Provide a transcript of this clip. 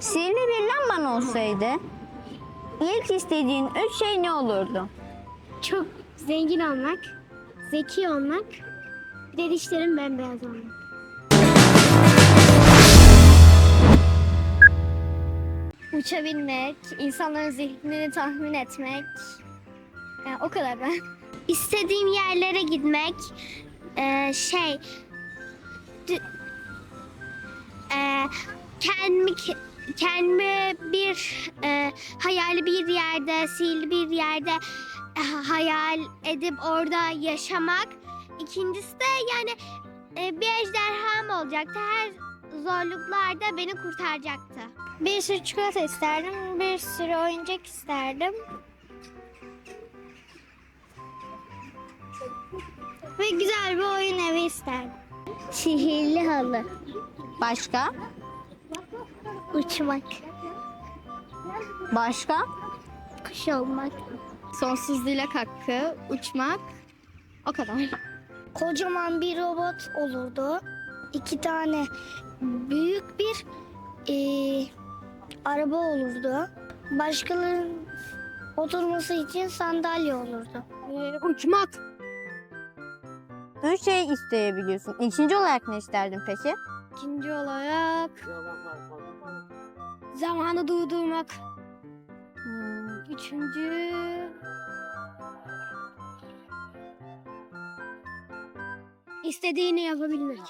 Sihirli bir lamban olsaydı ilk istediğin üç şey ne olurdu? Çok zengin olmak, zeki olmak, bir de dişlerim bembeyaz olmak. Uçabilmek, insanların zihnini tahmin etmek. Yani o kadar ben. İstediğim yerlere gitmek, eee, şey, eee, kendimi kendimi bir eee, hayali bir yerde, sihirli bir yerde e, hayal edip orada yaşamak. İkincisi de yani e, bir ejderham olacaktı. Her zorluklarda beni kurtaracaktı. Bir sürü çikolata isterdim, bir sürü oyuncak isterdim. Ve güzel bir oyun evi isterdim. Sihirli halı. Başka? Uçmak. Başka? Kuş olmak. Sonsuz dilek hakkı, uçmak. O kadar. Kocaman bir robot olurdu. İki tane büyük bir eee, araba olurdu. Başkalarının oturması için sandalye olurdu. uçmak. Üç şey isteyebiliyorsun. İkinci olarak ne isterdin peki? İkinci olarak zamanı durdurmak. Hmm, Üçüncü istediğini yapabilmek.